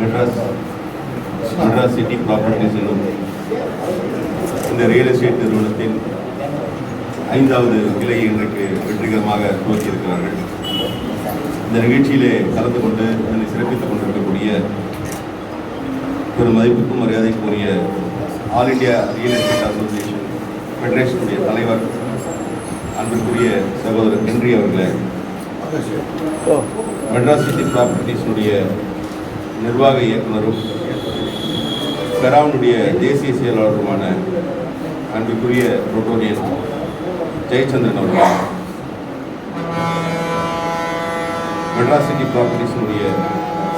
Madras Madras city properties என்னும் இந்த real estate நிறுவனத்தின் ஐந்தாவது கிளையை இன்றைக்கு வெற்றிகரமாக துவக்கியிருக்கிறார்கள். இந்த நிகழ்ச்சியிலே கலந்து கொண்டு இதனை சிறப்பித்துக் கொண்டிருக்கக்கூடிய பெரும் மதிப்புக்கும் மரியாதைக்கும் உரிய all India real estate association ஃபெடரேஷனுடைய தலைவர் அன்பிற்குரிய சகோதரர் ஹென்றி அவர்களே. மெட்ராஸ் சிட்டி ப்ராப்பர்ட்டிஸினுடைய நிர்வாக இயக்குனரும் பெராவனுடைய தேசிய செயலாளருமான அன்புக்குரிய புரோட்டோனியன் ஜெயச்சந்திரன் அவர்கள். மெட்ராஸ் சிட்டி ப்ராப்பர்ட்டிஸினுடைய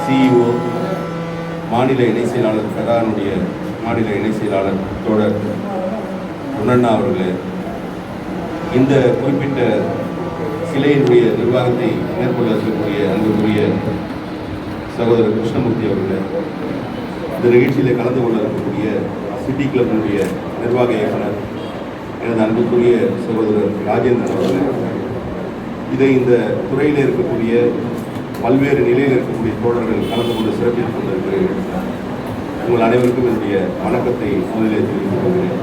சிஇஓ மாநில இணை செயலாளர் பெரானுடைய மாநில இணை செயலாளர் தோழர் குணண்ணா அவர்களே. இந்த குறிப்பிட்ட சிலையினுடைய நிர்வாகத்தை மேற்கொள்ள இருக்கக்கூடிய அன்புக்குரிய சகோதரர் கிருஷ்ணமூர்த்தி அவர்களே இந்த நிகழ்ச்சியில் கலந்து கொள்ள இருக்கக்கூடிய சிட்டி கிளப்பினுடைய நிர்வாக இயக்குனர் எனது அன்புக்குரிய சகோதரர் ராஜேந்திரன் அவர்களே இதை இந்த துறையில் இருக்கக்கூடிய பல்வேறு நிலையில் இருக்கக்கூடிய தோழர்கள் கலந்து கொண்டு சிறப்பித்துக் கொண்டிருக்கிறீர்கள். உங்கள் அனைவருக்கும் என்னுடைய வணக்கத்தை முதலிலே தெரிவித்துக் கொள்கிறேன்.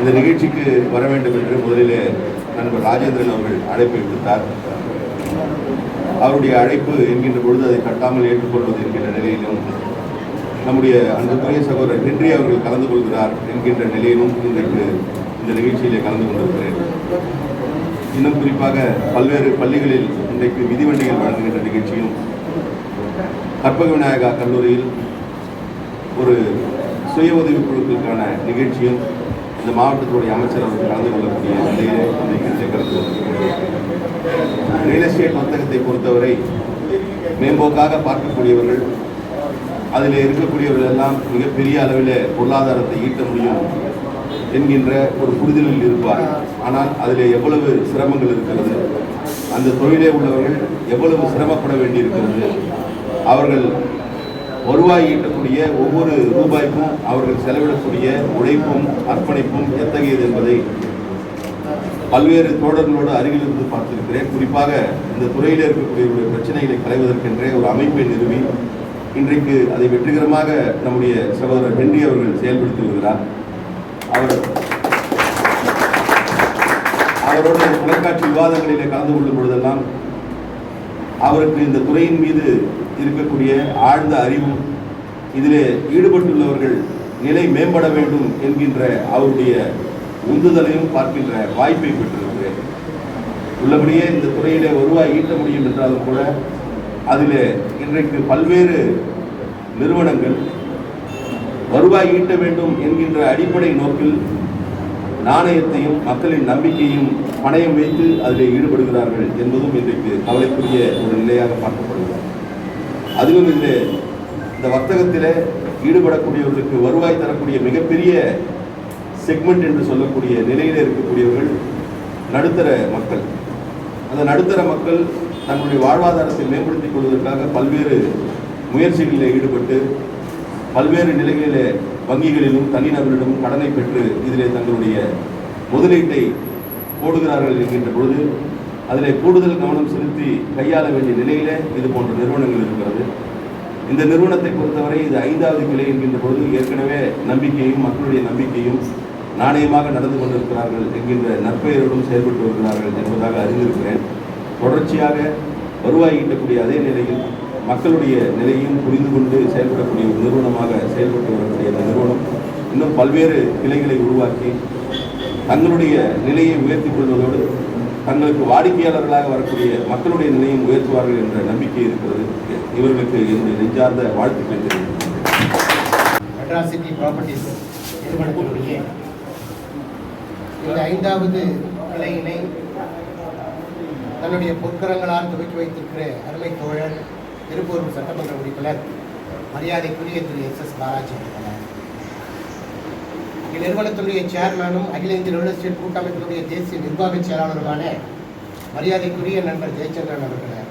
இந்த நிகழ்ச்சிக்கு வர வேண்டும் என்று முதலிலே நண்பர் ராஜேந்திரன் அவர்கள் அழைப்பை விடுத்தார். அவருடைய அழைப்பு என்கின்ற பொழுது அதை கட்டாமல் ஏற்றுக்கொள்வது என்கின்ற நிலையிலும் நம்முடைய அன்புக்குரிய சகோதரர் ஹென்றி அவர்கள் கலந்து கொள்கிறார் என்கின்ற நிலையிலும் இன்றைக்கு இந்த நிகழ்ச்சியிலே கலந்து கொண்டிருக்கிறேன். இன்னும் குறிப்பாக பல்வேறு பள்ளிகளில் இன்றைக்கு மிதிவண்டிகள் வழங்குகின்ற நிகழ்ச்சியும் கற்பக விநாயகா கல்லூரியில் ஒரு சுய உதவிக் குழுக்களுக்கான நிகழ்ச்சியும் இந்த மாவட்டத்துடைய அமைச்சர் அவர்கள் கலந்து கொள்ளக்கூடிய நிலையிலே இந்த நிகழ்ச்சியை கலந்து கொள்கிறேன் ரியல் எஸ்டேட் வர்த்தகத்தை பொறுத்தவரை மேம்போக்காக பார்க்கக்கூடியவர்கள் அதில் இருக்கக்கூடியவர்கள் எல்லாம் மிகப்பெரிய அளவில் பொருளாதாரத்தை ஈட்ட முடியும் என்கின்ற ஒரு புரிதலில் இருப்பார். ஆனால் அதில் எவ்வளவு சிரமங்கள் இருக்கிறது அந்த தொழிலே உள்ளவர்கள் எவ்வளவு சிரமப்பட வேண்டியிருக்கிறது அவர்கள் வருவாய் ஈட்டக்கூடிய ஒவ்வொரு ரூபாய்க்கும் அவர்கள் செலவிடக்கூடிய உழைப்பும் அர்ப்பணிப்பும் எத்தகையது என்பதை பல்வேறு தோழர்களோடு அருகிலிருந்து பார்த்திருக்கிறேன். குறிப்பாக இந்த துறையில் இருக்கக்கூடிய பிரச்சனைகளை களைவதற்கென்றே ஒரு அமைப்பை நிறுவி இன்றைக்கு அதை வெற்றிகரமாக நம்முடைய சகோதரர் ஹென்றி அவர்கள் செயல்படுத்தி வருகிறார். அவர் அவரோட தொலைக்காட்சி விவாதங்களிலே கலந்து கொள்ளும் பொழுதெல்லாம் அவருக்கு இந்த துறையின் மீது இருக்கக்கூடிய ஆழ்ந்த அறிவும் இதிலே ஈடுபட்டுள்ளவர்கள் நிலை மேம்பட வேண்டும் என்கின்ற அவருடைய உந்துதலையும் பார்க்கின்ற வாய்ப்பை பெற்றிருக்கிறேன் உள்ளபடியே இந்த துறையிலே வருவாய் ஈட்ட முடியும் என்றாலும் கூட அதிலே இன்றைக்கு பல்வேறு நிறுவனங்கள் வருவாய் ஈட்ட வேண்டும் என்கின்ற அடிப்படை நோக்கில் நாணயத்தையும் மக்களின் நம்பிக்கையும் பணயம் வைத்து அதில் ஈடுபடுகிறார்கள் என்பதும் இன்றைக்கு கவலைக்குரிய ஒரு நிலையாக பார்க்கப்படுகிறது. அதுவும் இந்த இந்த வர்த்தகத்தில் ஈடுபடக்கூடியவர்களுக்கு வருவாய் தரக்கூடிய மிகப்பெரிய செக்மெண்ட் என்று சொல்லக்கூடிய நிலையில் இருக்கக்கூடியவர்கள் நடுத்தர மக்கள். அந்த நடுத்தர மக்கள் தங்களுடைய வாழ்வாதாரத்தை மேம்படுத்திக் கொள்வதற்காக பல்வேறு முயற்சிகளில் ஈடுபட்டு பல்வேறு நிலைகளிலே வங்கிகளிலும் தனிநபரிடமும் கடனை பெற்று இதிலே தங்களுடைய முதலீட்டை போடுகிறார்கள் என்கின்ற பொழுது அதிலே கூடுதல் கவனம் செலுத்தி கையாள வேண்டிய நிலையிலே இது போன்ற நிறுவனங்கள் இருக்கிறது. இந்த நிறுவனத்தை பொறுத்தவரை இது ஐந்தாவது கிளை என்கின்ற பொழுது ஏற்கனவே நம்பிக்கையும் மக்களுடைய நம்பிக்கையும் நாணயமாக நடந்து கொண்டிருக்கிறார்கள் என்கின்ற நற்பெயரோடும் செயல்பட்டு வருகிறார்கள் என்பதாக அறிந்திருக்கிறேன். தொடர்ச்சியாக வருவாய் ஈட்டக்கூடிய அதே நிலையில் மக்களுடைய நிலையும் புரிந்து கொண்டு செயல்படக்கூடிய ஒரு நிறுவனமாக செயல்பட்டு வரக்கூடிய அந்த நிறுவனம் இன்னும் பல்வேறு கிளைகளை உருவாக்கி தங்களுடைய நிலையை உயர்த்திக் கொள்வதோடு தங்களுக்கு வாடிக்கையாளர்களாக வரக்கூடிய மக்களுடைய நிலையும் உயர்த்துவார்கள் என்ற நம்பிக்கை இருக்கிறது. இவர்களுக்கு என்னுடைய நெஞ்சார்ந்த வாழ்த்துக்களை தெரிவித்துள்ளேன் மெட்ராசிட்டி ப்ராப்பர்ட்டிஸ் நிறுவனத்தினுடைய இந்த ஐந்தாவது கிளையினை தன்னுடைய பொற்கரங்களால் துவக்கி வைத்திருக்கிற அருமை தோழர் திருப்பூர் சட்டமன்ற உறுப்பினர் மரியாதைக்குரிய திரு எஸ் எஸ் பாலாஜி இந்நிறுவனத்தினுடைய சேர்மேனும் அகில இந்திய ரியல் எஸ்டேட் கூட்டமைப்பினுடைய தேசிய நிர்வாக செயலாளருமான மரியாதைக்குரிய நண்பர் ஜெயச்சந்திரன் அவர்கள்.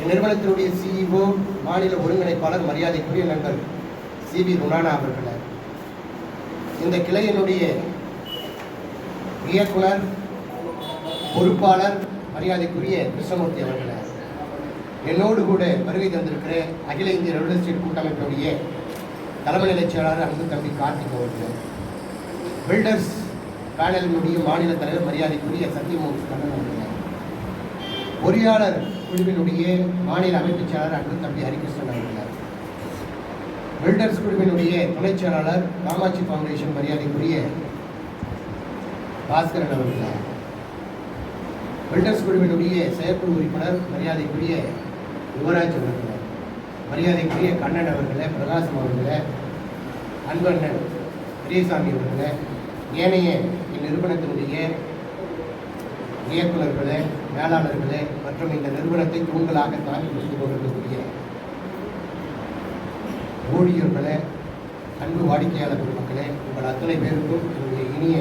இந்நிறுவனத்தினுடைய சிஇஓ மாநில ஒருங்கிணைப்பாளர் மரியாதைக்குரிய நண்பர் சிபி ருணானா அவர்கள். இந்த கிளையினுடைய இயக்குனர் பொறுப்பாளர் மரியாதைக்குரிய கிருஷ்ணமூர்த்தி அவர்களை என்னோடு கூட வருகை தந்திருக்கிற அகில இந்திய ரியல் எஸ்டேட் கூட்டமைப்பினுடைய தலைமை நிலைச் செயலாளர் அன்பு தம்பி கார்த்திக் அவர்கள் பில்டர்ஸ் பேனலினுடைய மாநில தலைவர் மரியாதைக்குரிய சத்யமூர்த்தி கண்ணன் அவர்கள் பொறியாளர் குழுவினுடைய மாநில அமைப்புச் செயலாளர் அன்பு தம்பி ஹரிகிருஷ்ணன் அவர்கள் பில்டர்ஸ் குழுவினுடைய துணைச் செயலாளர் காமாட்சி ஃபவுண்டேஷன் மரியாதைக்குரிய பாஸ்கரன் அவர்கள். பில்டர்ஸ் குழுவினுடைய செயற்குழு உறுப்பினர் மரியாதைக்குரிய யுவராஜ் அவர்களே மரியாதைக்குரிய கண்ணன் அவர்களை பிரகாசம் அவர்களை அன்பண்ணன் பெரியசாமி அவர்களை ஏனைய இந்நிறுவனத்தினுடைய இயக்குநர்களே மேலாளர்களே மற்றும் இந்த நிறுவனத்தை தூண்களாக தாங்கி கொடுத்து கொண்டிருக்கக்கூடிய ஊழியர்களே அன்பு வாடிக்கையாளர் மக்களே உங்கள் அத்தனை பேருக்கும் என்னுடைய இனிய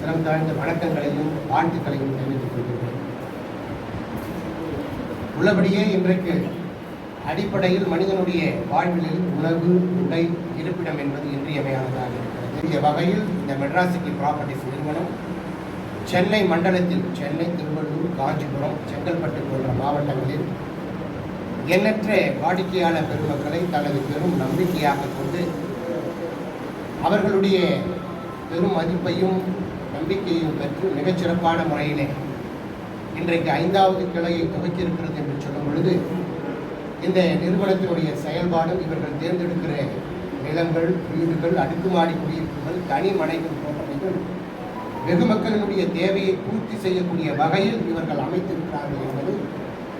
சிரம் தாழ்ந்த வணக்கங்களையும் வாழ்த்துக்களையும் தெரிவித்துக் கொள்கிறேன் உள்ளபடியே இன்றைக்கு அடிப்படையில் மனிதனுடைய வாழ்விலில் உணவு உடை இருப்பிடம் என்பது இன்றியமையானதாக இருக்கிறது. இந்த வகையில் இந்த மெட்ராஸ் ப்ராப்பர்ட்டிஸ் நிறுவனம் சென்னை மண்டலத்தில் சென்னை திருவள்ளூர் காஞ்சிபுரம் செங்கல்பட்டு போன்ற மாவட்டங்களில் எண்ணற்ற வாடிக்கையாளர் பெருமக்களை தனது பெரும் நம்பிக்கையாக கொண்டு அவர்களுடைய பெரும் மதிப்பையும் நம்பிக்கையும் பெற்று மிகச்சிறப்பான முறையிலே இன்றைக்கு ஐந்தாவது கிளையை துவக்கியிருக்கிறது என்று சொல்லும் பொழுது இந்த நிறுவனத்தினுடைய செயல்பாடும் இவர்கள் தேர்ந்தெடுக்கிற நிலங்கள் வீடுகள் அடுக்குமாடி குடியிருப்புகள் தனி மனைகள் போன்றவைகள் வெகு மக்களினுடைய தேவையை பூர்த்தி செய்யக்கூடிய வகையில் இவர்கள் அமைத்திருக்கிறார்கள் என்பது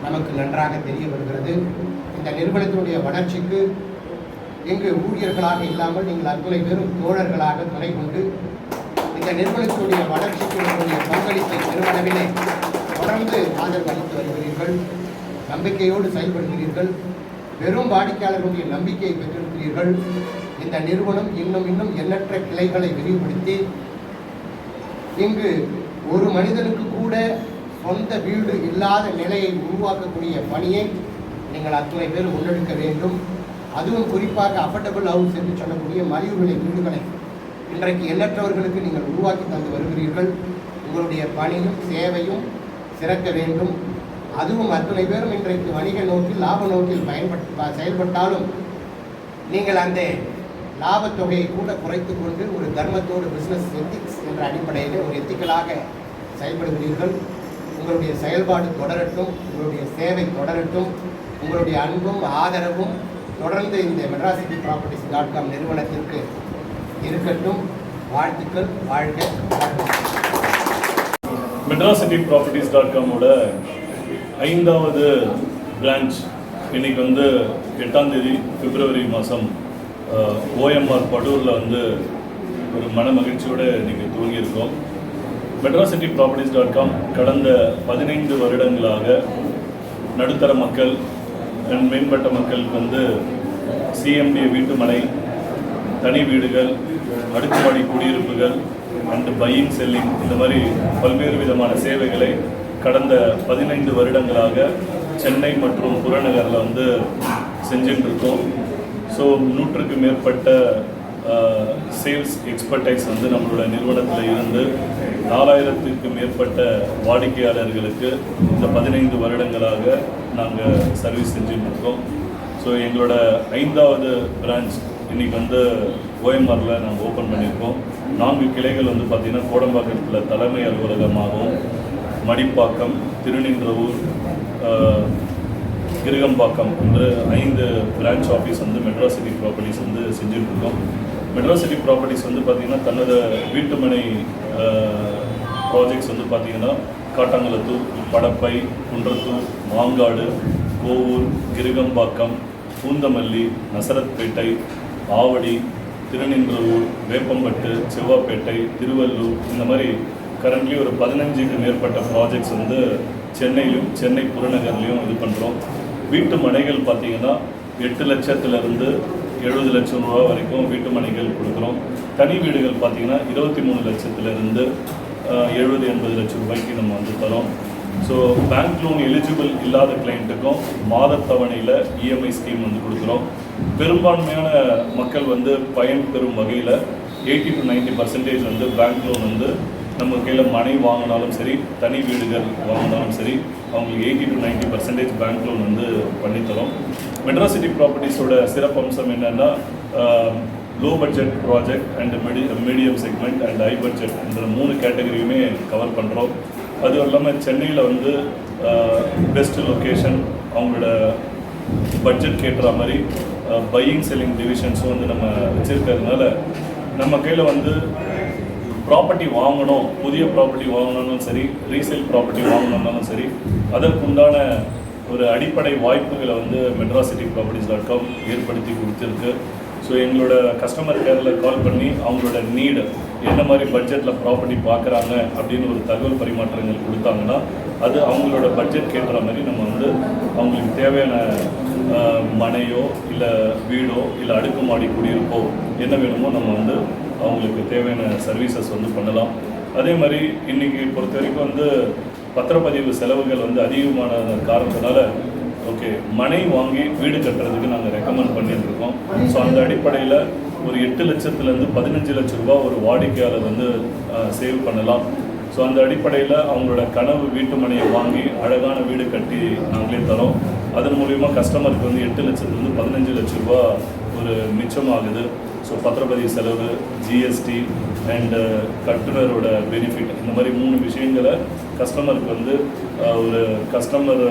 நமக்கு நன்றாக தெரிய வருகிறது. இந்த நிறுவனத்தினுடைய வளர்ச்சிக்கு இங்கு ஊழியர்களாக இல்லாமல் நீங்கள் அத்துணை பேரும் தோழர்களாக துணை கொண்டு இந்த நிறுவனத்துடைய வளர்ச்சிக்கு உங்களுடைய பங்களிப்பை பெருமளவிலே தொடர்ந்து ஆதரவு அளித்து வருகிறீர்கள் நம்பிக்கையோடு செயல்படுகிறீர்கள் பெரும் வாடிக்கையாளர்களுடைய நம்பிக்கையை பெற்றிருக்கிறீர்கள் இந்த நிறுவனம் இன்னும் இன்னும் எண்ணற்ற கிளைகளை விரிவுபடுத்தி இங்கு ஒரு மனிதனுக்கு கூட சொந்த வீடு இல்லாத நிலையை உருவாக்கக்கூடிய பணியை நீங்கள் அத்துணை பேர் முன்னெடுக்க வேண்டும். அதுவும் குறிப்பாக அஃபர்டபுள் ஹவுஸ் என்று சொல்லக்கூடிய மலிவு விலை வீடுகளை இன்றைக்கு எண்ணற்றவர்களுக்கு நீங்கள் உருவாக்கி தந்து வருகிறீர்கள். உங்களுடைய பணியும் சேவையும் சிறக்க வேண்டும். அதுவும் அத்தனை பேரும் இன்றைக்கு வணிக நோக்கில் லாப நோக்கில் பயன்பட் செயல்பட்டாலும் நீங்கள் அந்த லாபத் தொகையை கூட குறைத்து கொண்டு ஒரு தர்மத்தோடு பிஸ்னஸ் எத்திக்ஸ் என்ற அடிப்படையில் ஒரு எத்திக்கலாக செயல்படுகிறீர்கள். உங்களுடைய செயல்பாடு தொடரட்டும் உங்களுடைய சேவை தொடரட்டும் உங்களுடைய அன்பும் ஆதரவும் தொடர்ந்து இந்த மெட்ராசிட்டி ப்ராப்பர்ட்டிஸ் டாட் காம் நிறுவனத்திற்கு இருக்கட்டும். வாழ்த்துக்கள். வாழ்க மெட்ராசிட்டி ப்ராப்பர்ட்டிஸ் டாட் காமோட ஐந்தாவது பிரான்ச் இன்னைக்கு வந்து எட்டாம் தேதி பிப்ரவரி மாதம் ஓஎம்ஆர் படூரில் வந்து ஒரு மன மகிழ்ச்சியோடு இன்றைக்கி துவங்கியிருக்கோம். மெட்ராசிட்டி ப்ராப்பர்ட்டிஸ் டாட் காம் கடந்த பதினைந்து வருடங்களாக நடுத்தர மக்கள் மேம்பட்ட மக்களுக்கு வந்து சிஎம்டி வீட்டுமனை தனி வீடுகள் அடுக்குமாடி குடியிருப்புகள் அண்டு பையிங் செல்லிங் இந்த மாதிரி பல்வேறு விதமான சேவைகளை கடந்த பதினைந்து வருடங்களாக சென்னை மற்றும் புறநகரில் வந்து செஞ்சுட்டு இருக்கோம் ஸோ நூற்றுக்கு மேற்பட்ட சேல்ஸ் எக்ஸ்பர்டைஸ் வந்து நம்மளோட நிறுவனத்தில் இருந்து நாலாயிரத்திற்கு மேற்பட்ட வாடிக்கையாளர்களுக்கு இந்த பதினைந்து வருடங்களாக நாங்கள் சர்வீஸ் செஞ்சுட்டு இருக்கோம் ஸோ எங்களோட ஐந்தாவது பிரான்ச் இன்றைக்கி வந்து ஓஎம்ஆரில் நாங்கள் ஓப்பன் பண்ணியிருக்கோம். நான்கு கிளைகள் வந்து பார்த்திங்கன்னா கோடம்பாக்கத்தில் தலைமை அலுவலகமாகவும் மடிப்பாக்கம் திருநின்றவூர் கிருகம்பாக்கம் என்று ஐந்து பிரான்ச் ஆஃபீஸ் வந்து மெட்ராஸ் சிட்டி ப்ராப்பர்ட்டிஸ் வந்து செஞ்சுட்ருக்கோம் மெட்ராஸ் சிட்டி ப்ராப்பர்ட்டிஸ் வந்து பார்த்திங்கன்னா தன்னோட வீட்டுமனை ப்ராஜெக்ட்ஸ் வந்து பார்த்திங்கன்னா காட்டாங்குளத்தூர் படப்பை குன்றத்தூர் மாங்காடு கோவூர் கிருகம்பாக்கம் பூந்தமல்லி நசரத்பேட்டை ஆவடி திருநின்றவூர் வேப்பம்பட்டு செவ்வாப்பேட்டை திருவள்ளூர் இந்த மாதிரி கரண்ட்லி ஒரு பதினஞ்சுக்கு மேற்பட்ட ப்ராஜெக்ட்ஸ் வந்து சென்னையிலும் சென்னை புறநகர்லையும் இது பண்ணுறோம் வீட்டு மனைகள் பார்த்திங்கன்னா எட்டு லட்சத்துலேருந்து எழுபது லட்சம் ரூபா வரைக்கும் வீட்டு மனைகள் கொடுக்குறோம். தனி வீடுகள் பார்த்திங்கன்னா இருபத்தி மூணு லட்சத்துலேருந்து எழுபது எண்பது லட்சம் ரூபாய்க்கு நம்ம வந்து தரோம். ஸோ பேங்க் லோன் எலிஜிபிள் இல்லாத கிளைண்ட்டுக்கும் மாதத்தவணையில் இஎம்ஐ ஸ்கீம் வந்து கொடுக்குறோம். பெரும்பான்மையான மக்கள் வந்து பயன் பெறும் வகையில் எயிட்டி டு 90% பர்சன்டேஜ் வந்து பேங்க் லோன் வந்து நம்ம கையில் மனை வாங்கினாலும் சரி தனி வீடுகள் வாங்கினாலும் சரி அவங்களுக்கு eighty to ninety percentage bank loan வந்து பண்ணித்தரோம் மெட்ராஸ் சிட்டி ப்ராப்பர்ட்டிஸோட சிறப்பம்சம் என்னென்னா low budget project and மீடி medium segment and high budget இந்த மூணு கேட்டகரியுமே கவர் பண்ணுறோம் அதுவும் இல்லாமல் சென்னையில் வந்து பெஸ்ட் லொக்கேஷன் அவங்களோட பட்ஜெட் கேட்டுற மாதிரி பையிங் செல்லிங் டிவிஷன்ஸும் வந்து நம்ம வச்சுருக்கிறதுனால நம்ம கையில் வந்து ப்ராப்பர்ட்டி வாங்கணும் புதிய ப்ராப்பர்ட்டி வாங்கணும்னாலும் சரி ரீசேல் ப்ராப்பர்ட்டி வாங்கணும்னாலும் சரி அதற்குண்டான ஒரு அடிப்படை வாய்ப்புகளை வந்து மெட்ராசிட்டி ப்ராப்பர்ட்டிஸ் டாட் காம் ஏற்படுத்தி கொடுத்துருக்கு. ஸோ எங்களோட கஸ்டமர் கேரில் கால் பண்ணி அவங்களோட நீடு என்ன மாதிரி பட்ஜெட்டில் ப்ராப்பர்ட்டி பார்க்குறாங்க அப்படின்னு ஒரு தகவல் பரிமாற்றங்கள் கொடுத்தாங்கன்னா அது அவங்களோட பட்ஜெட் கேட்குற மாதிரி நம்ம வந்து அவங்களுக்கு தேவையான மனையோ இல்லை வீடோ இல்லை அடுக்குமாடி குடியிருப்போ என்ன வேணுமோ நம்ம வந்து அவங்களுக்கு தேவையான சர்வீசஸ் வந்து பண்ணலாம். அதே மாதிரி இன்றைக்கி பொறுத்த வரைக்கும் வந்து பத்திரப்பதிவு செலவுகள் வந்து அதிகமான காரணத்தினால ஓகே மனை வாங்கி வீடு கட்டுறதுக்கு நாங்கள் ரெக்கமெண்ட் பண்ணிட்டுருக்கோம். ஸோ அந்த அடிப்படையில் ஒரு எட்டு லட்சத்துலேருந்து பதினஞ்சு லட்ச ரூபா ஒரு வாடிக்கையாளர் வந்து சேவ் பண்ணலாம். ஸோ அந்த அடிப்படையில் அவங்களோட கனவு வீட்டு மனையை வாங்கி அழகான வீடு கட்டி நாங்களே தரோம். அதன் மூலிமா கஸ்டமருக்கு வந்து எட்டு லட்சத்துலேருந்து பதினஞ்சு லட்ச ரூபா ஒரு மிச்சமாகுது. ஸோ பத்திரப்பதிவு செலவு ஜிஎஸ்டி அண்டு கட்டுனரோட பெனிஃபிட் இந்த மாதிரி மூணு விஷயங்களை கஸ்டமருக்கு வந்து ஒரு கஸ்டமர்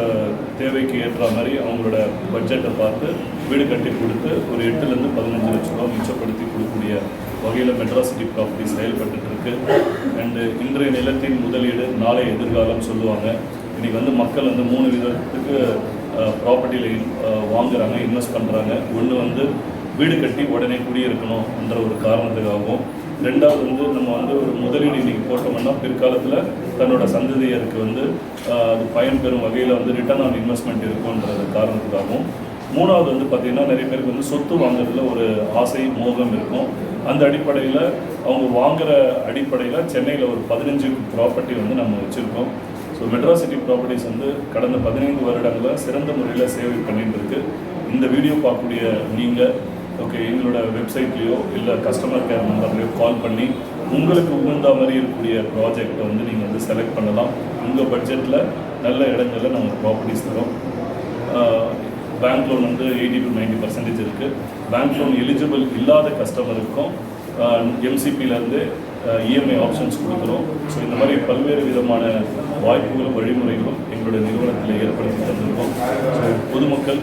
தேவைக்கு ஏற்ற மாதிரி அவங்களோட பட்ஜெட்டை பார்த்து வீடு கட்டி கொடுத்து ஒரு எட்டுலேருந்து பதினஞ்சு லட்ச ரூபா மிச்சப்படுத்தி கொடுக்கக்கூடிய வகையில் மெட்ராஸ் சிட்டி ப்ராப்பர்ட்டி செயல்பட்டு இருக்கு அண்டு இன்றைய நிலத்தின் முதலீடு நாளை எதிர்காலம் சொல்லுவாங்க. இன்றைக்கி வந்து மக்கள் வந்து மூணு விதத்துக்கு ப்ராப்பர்ட்டியில் வாங்குறாங்க இன்வெஸ்ட் பண்ணுறாங்க ஒன்று வந்து வீடு கட்டி உடனே குடியிருக்கணும்ன்ற ஒரு காரணத்துக்காகவும். ரெண்டாவது வந்து நம்ம வந்து ஒரு முதலீடு இன்னைக்கு போட்டோம்னா பிற்காலத்தில் தன்னோட சந்ததியருக்கு வந்து அது பயன்பெறும் வகையில் வந்து ரிட்டர்ன் ஆன் இன்வெஸ்ட்மெண்ட் இருக்கும்ன்றது காரணத்துக்காகவும். மூணாவது வந்து பார்த்திங்கன்னா நிறைய பேருக்கு வந்து சொத்து வாங்குறதுல ஒரு ஆசை மோகம் இருக்கும். அந்த அடிப்படையில் அவங்க வாங்குகிற அடிப்படையில் சென்னையில் ஒரு பதினஞ்சு ப்ராப்பர்ட்டி வந்து நம்ம வச்சுருக்கோம். ஸோ மெட்ராஸ் சிட்டி ப்ராப்பர்ட்டிஸ் வந்து கடந்த பதினைந்து வருடங்களில் சிறந்த முறையில் சேவை பண்ணிட்டு இருக்கு. இந்த வீடியோ பார்க்கக்கூடிய நீங்கள் ஓகே எங்களோட வெப்சைட்லேயோ இல்லை கஸ்டமர் கேர் நம்பர்லேயோ கால் பண்ணி உங்களுக்கு உகந்த மாதிரி இருக்கக்கூடிய ப்ராஜெக்டை வந்து நீங்கள் வந்து செலக்ட் பண்ணலாம். உங்கள் பட்ஜெட்டில் நல்ல இடங்களில் நம்ம ப்ராப்பர்ட்டிஸ் தரோம். பேங்க் லோன் வந்து எயிட்டி டு நைன்டி பர்சன்டேஜ் இருக்குது பேங்க் லோன் எலிஜிபிள் இல்லாத கஸ்டமருக்கும் எம்சிபியிலேருந்து இஎம்ஐ ஆப்ஷன்ஸ் கொடுக்குறோம். ஸோ இந்த மாதிரி பல்வேறு விதமான வாய்ப்புகளும் வழிமுறைகளும் எங்களுடைய நிறுவனத்தில் ஏற்படுத்தி தந்திருக்கோம். ஸோ பொதுமக்கள்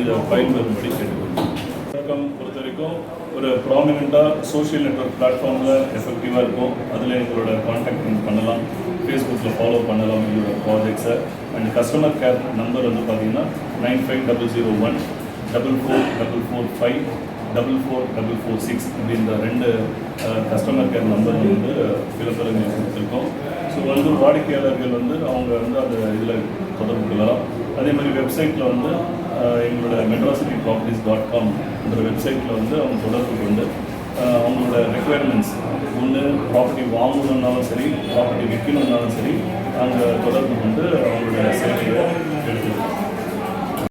இதை பயன்பெறும்படி கேட்டுக்கொள்வோம் பொறுத்த வரைக்கும் ஒரு ப்ராமினெண்ட்டாக சோஷியல் நெட்ஒர்க் பிளாட்ஃபார்மில் எஃபெக்டிவாக இருக்கும். அதில் எங்களோட கான்டாக்ட் பண்ணலாம். ஃபேஸ்புக்கில் ஃபாலோ பண்ணலாம் எங்களோட ப்ராஜெக்ட்ஸை அண்ட் கஸ்டமர் கேர் நம்பர் வந்து பார்த்தீங்கன்னா nine five double zero one double four double four five double four double four six அப்படின்ற ரெண்டு கஸ்டமர் கேர் நம்பர் வந்து பிறப்பிறங்க கொடுத்துருக்கோம். ஸோ வந்து வாடிக்கையாளர்கள் வந்து அவங்க வந்து அந்த இதில் தொடர்பு கொள்ளலாம். அதே மாதிரி வெப்சைட்டில் வந்து எங்களோட மெட்ராசிட்டி ப்ராப்பர்ட்டிஸ் டாட் காம் என்ற வெப்சைட்டில் வந்து அவங்க தொடர்பு கொண்டு அவங்களோட ரெக்குயர்மெண்ட்ஸ் ஒன்று ப்ராப்பர்ட்டி வாங்கணுன்னாலும் சரி ப்ராப்பர்ட்டி விற்கணுன்னாலும் சரி அங்கே தொடர்பு கொண்டு அவங்களோட சேவையை எடுத்துக்கிறோம்